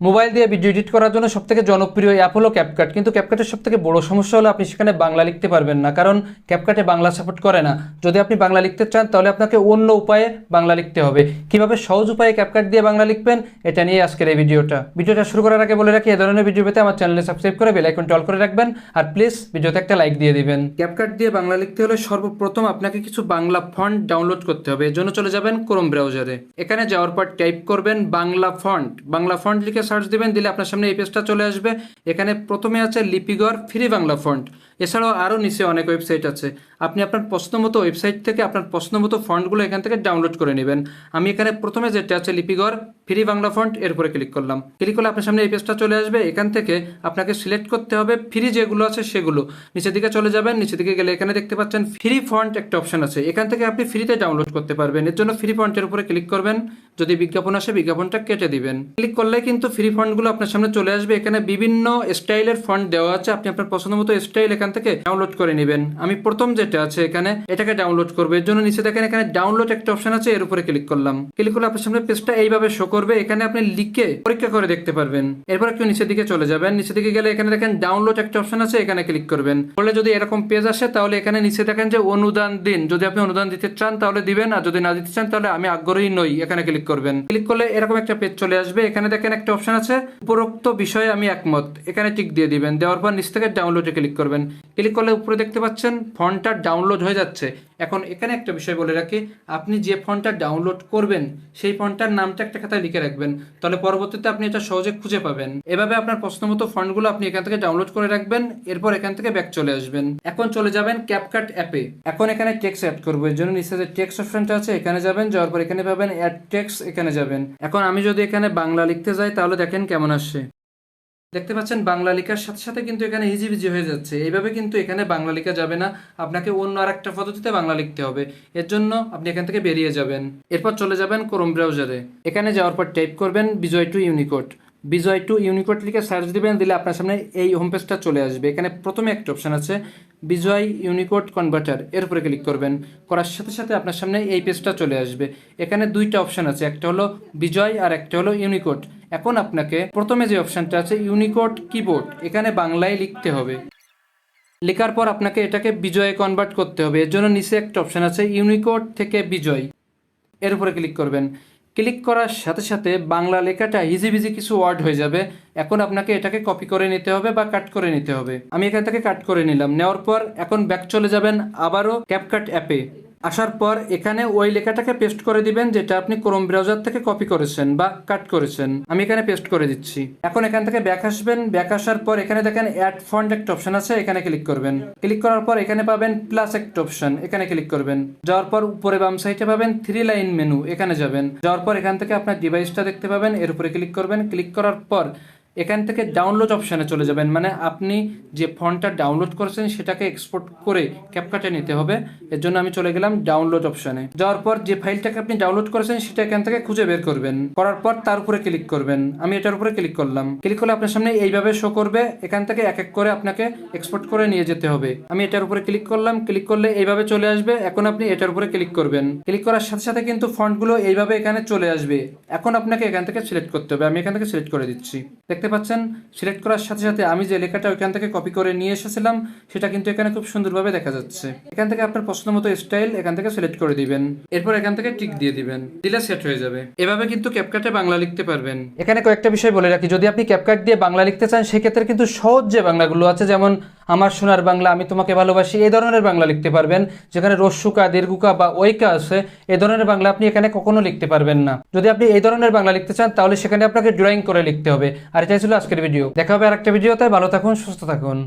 Mobile দিয়ে video edit করার জন্য সবথেকে জনপ্রিয় অ্যাপ হলো ক্যাপকাট কিন্তু ক্যাপকাটের সবথেকে বড় সমস্যা হলো আপনি সেখানে বাংলা লিখতে পারবেন না, কারণ ক্যাপকাটে বাংলা সাপোর্ট করে না। যদি আপনি বাংলা লিখতে চান, তাহলে আপনাকে অন্য উপায়ে বাংলা লিখতে হবে। কীভাবে সহজ উপায়ে ক্যাপকাট দিয়ে বাংলা লিখবেন, এটা নিয়ে আজকের এই ভিডিওটা। ভিডিওটা শুরু করার আগে বলে রাখি, এ ধরনের ভিডিও পেতে আমার চ্যানেলে সাবস্ক্রাইব করে বেল আইকনটি অল করে রাখবেন। আর প্লিজ ভিডিওতে একটা লাইক দিয়ে দিবেন। ক্যাপকাট দিয়ে বাংলা লিখতে হলে সর্বপ্রথম আপনাকে কিছু বাংলা ফন্ট ডাউনলোড করতে হবে। এর জন্য চলে যাবেন ক্রোম ব্রাউজারে এখানে যাওয়ার পর টাইপ করবেন বাংলা ফন্ট বাংলা ফন্ট লিখে সার্চ দিবেন, দিলে আপনার সামনে এই পেজটা চলে আসবে। এখানে প্রথমে আছে লিপিগড় ফ্রি বাংলা ফন্ট এছাড়াও আরও নিচে অনেক ওয়েবসাইট আছে। আপনি আপনার পছন্দ মতো ওয়েবসাইট থেকে আপনার পছন্দ মতো ফন্টগুলো এখান থেকে ডাউনলোড করে নেবেন। আমি এখানে প্রথমে যেটা আছে লিপিগর ফ্রি বাংলা ফন্ট এর উপরে ক্লিক করলাম। ক্লিক করলে আপনার সামনে এই পেজটা চলে আসবে। এখান থেকে আপনাকে সিলেক্ট করতে হবে ফ্রি যেগুলো আছে সেগুলো। নিচের দিকে চলে যাবেন, নিচের দিকে গেলে এখানে দেখতে পাচ্ছেন ফ্রি ফন্ট একটা অপশন আছে। এখান থেকে আপনি ফ্রিতে ডাউনলোড করতে পারবেন। এর জন্য ফ্রি ফন্টের উপরে ক্লিক করবেন। যদি বিজ্ঞাপন আসে, বিজ্ঞাপনটা কেটে দিবেন। ক্লিক করলে কিন্তু ফ্রি ফন্টগুলো আপনার সামনে চলে আসবে। এখানে বিভিন্ন স্টাইলের ফন্ট দেওয়া আছে। আপনি আপনার পছন্দ মতো স্টাইল এখান থেকে ডাউনলোড করে নেবেন। আমি প্রথম যেটা আছে এখানে, এটাকে ডাউনলোড করব। এর জন্য নিচে দেখেন এখানে ডাউনলোড একটা অপশন আছে, এর উপরে ক্লিক করলাম। ক্লিক করলে আপনার সামনে পেজটা এইভাবে শো করবে। এখানে আপনি লিখে পরীক্ষা করে দেখতে পারবেন। এরপর একটু নিচের দিকে চলে যাবেন। নিচের দিকে গেলে এখানে দেখেন ডাউনলোড একটা অপশন আছে, এখানে ক্লিক করবেন। করলে যদি এরকম পেজ আসে, তাহলে এখানে নিচে দেখেন যে অনুদান দিন। যদি আপনি অনুদান দিতে চান, তাহলে দিবেন। আর যদি না দিতে চান, তাহলে আমি আগ্রহী নই। এখানে ক্লিক করবেন। ক্লিক করলে এরকম একটা পেজ চলে আসবে। এখানে দেখেন একটা অপশন আছে, উপরোক্ত বিষয়ে আমি একমত। এখানে টিক দিয়ে দিবেন। দেওয়ার পর নিচ থেকে ডাউনলোডে ক্লিক করবেন। ক্লিক করলে উপরে দেখতে পাচ্ছেন ফন্টটা ডাউনলোড হয়ে যাচ্ছে। এখন এখানে একটা বিষয় বলে রাখি, আপনি যে ফন্টটা ডাউনলোড করবেন, সেই ফন্টটার নামটা একটা খাতায় লিখে রাখবেন। তাহলে পরবর্তীতে আপনি এটা সহজে খুঁজে পাবেন। এভাবে আপনার পছন্দ মতো ফন্টগুলো আপনি এখান থেকে ডাউনলোড করে রাখবেন, এরপর এখান থেকে ব্যাক চলে আসবেন। এখন চলে যাবেন ক্যাপকাট অ্যাপে এখন এখানে টেক্স অ্যাড করব, এর জন্য নিচে যে টেক্স অপশনটা আছে, এখানে যাবেন, যাওয়ার পর এখানে পাবেন অ্যাড টেক্স এখানে যাবেন। এখন আমি যদি এখানে বাংলা লিখতে যাই, তাহলে দেখেন কেমন আসছে। দেখতে পাচ্ছেন বাংলা লেখার সাথে সাথে কিন্তু এখানে হিজিবিজি হয়ে যাচ্ছে। এইভাবে কিন্তু এখানে বাংলা লেখা যাবে না। আপনাকে অন্য আর একটা পদ্ধতিতে বাংলা লিখতে হবে। এর জন্য আপনি এখান থেকে বেরিয়ে যাবেন। এরপর চলে যাবেন ক্রোম ব্রাউজারে এখানে যাওয়ার পর টাইপ করবেন Bijoy to Unicode Bijoy to Unicode লিখে সার্চ দিবেন, দিলে আপনার সামনে এই হোম পেজটা চলে আসবে। এখানে প্রথমে একটা অপশন আছে, বিজয় ইউনিকোড কনভার্টার এর উপরে ক্লিক করবেন। করার সাথে সাথে আপনার সামনে এই পেজটা চলে আসবে। এখানে দুইটা অপশন আছে, একটা হলো বিজয় আর একটা হলো ইউনিকোড। এখন আপনাকে প্রথমে যে অপশানটা আছে, ইউনিকোড কিবোর্ড এখানে বাংলায় লিখতে হবে। লেখার পর আপনাকে এটাকে বিজয়ে কনভার্ট করতে হবে। এর জন্য নিচে একটা অপশান আছে, ইউনিকোড থেকে বিজয়, এর উপরে ক্লিক করবেন। ক্লিক করার সাথে সাথে বাংলা লেখাটা হিজিবিজি কিছু ওয়ার্ড হয়ে যাবে। এখন আপনাকে এটাকে কপি করে নিতে হবে বা কাট করে নিতে হবে। আমি এখান থেকে কাট করে নিলাম। নেওয়ার পর এখন ব্যাক চলে যাবেন আবারও ক্যাপকাট অ্যাপে আসার পর এখানে ওই লেখাটাকে পেস্ট করে দিবেন, যেটা আপনি ক্রোম ব্রাউজার থেকে কপি করেছেন বা কাট করেছেন। আমি এখানে পেস্ট করে দিচ্ছি। এখন এখান থেকে ব্যাক আসবেন। ব্যাক আসার পর এখানে দেখেন অ্যাড ফন্ট একটা অপশন আছে, এখানে ক্লিক করবেন। ক্লিক করার পর এখানে পাবেন প্লাস একটা অপশন এখানে ক্লিক করবেন। যাওয়ার পর উপরে বাম সাইডে পাবেন থ্রি লাইন মেনু এখানে যাবেন। যাওয়ার পর এখান থেকে আপনার ডিভাইসটা দেখতে পাবেন, এর উপরে ক্লিক করবেন। ক্লিক করার পর এখান থেকে ডাউনলোড অপশানে চলে যাবেন। মানে আপনি যে ফন্টটা ডাউনলোড করেছেন, সেটাকে এক্সপোর্ট করে ক্যাপকাটে নিতে হবে। এর জন্য আমি চলে গেলাম ডাউনলোড অপশানে যাওয়ার পর যে ফাইলটাকে আপনি ডাউনলোড করেছেন, সেটা এখান থেকে খুঁজে বের করবেন। করার পর তার উপরে ক্লিক করবেন। আমি এটার উপরে ক্লিক করলাম। ক্লিক করলে আপনার সামনে এইভাবে শো করবে। এখান থেকে এক এক করে আপনাকে এক্সপোর্ট করে নিয়ে যেতে হবে। আমি এটার উপরে ক্লিক করলাম। ক্লিক করলে এইভাবে চলে আসবে। এখন আপনি এটার উপরে ক্লিক করবেন। ক্লিক করার সাথে সাথে কিন্তু ফন্টগুলো এইভাবে এখানে চলে আসবে। এখন আপনাকে এখান থেকে সিলেক্ট করতে হবে। আমি এখান থেকে সিলেক্ট করে দিচ্ছি। দেখতে পাচ্ছেন সিলেক্ট করার সাথে সাথে আমি যে লেখাটা ওইখান থেকে কপি করে নিয়ে এসেছিলাম, সেটা কিন্তু এখানে খুব সুন্দরভাবে দেখা যাচ্ছে। এখান থেকে আপনার পছন্দ মতো স্টাইল এখান থেকে সিলেক্ট করে দিবেন। এরপর এখান থেকে টিক দিয়ে দিবেন। দিলে সেট হয়ে যাবে। এভাবে কিন্তু ক্যাপকাটে বাংলা লিখতে পারবেন। এখানে কয়েকটা বিষয় বলে রাখি। যদি আপনি ক্যাপকাট দিয়ে বাংলা লিখতে চান, সেক্ষেত্রে কিন্তু সহজ যে বাংলাগুলো আছে, যেমন আমার সোনার বাংলা, আমি তোমাকে ভালোবাসি এই ধরনের বাংলা লিখতে পারবেন। যেখানে রস্যুকা দীর্ঘুকা বা ঐকা আছে, এ ধরনের বাংলা আপনি এখানে কখনো লিখতে পারবেন না। যদি আপনি এই ধরনের বাংলা লিখতে চান, তাহলে সেখানে আপনাকে ড্রয়িং করে লিখতে হবে। আর এটাই ছিল আজকের ভিডিও দেখা হবে আর আরেকটা ভিডিওতে ভালো থাকুন, সুস্থ থাকুন।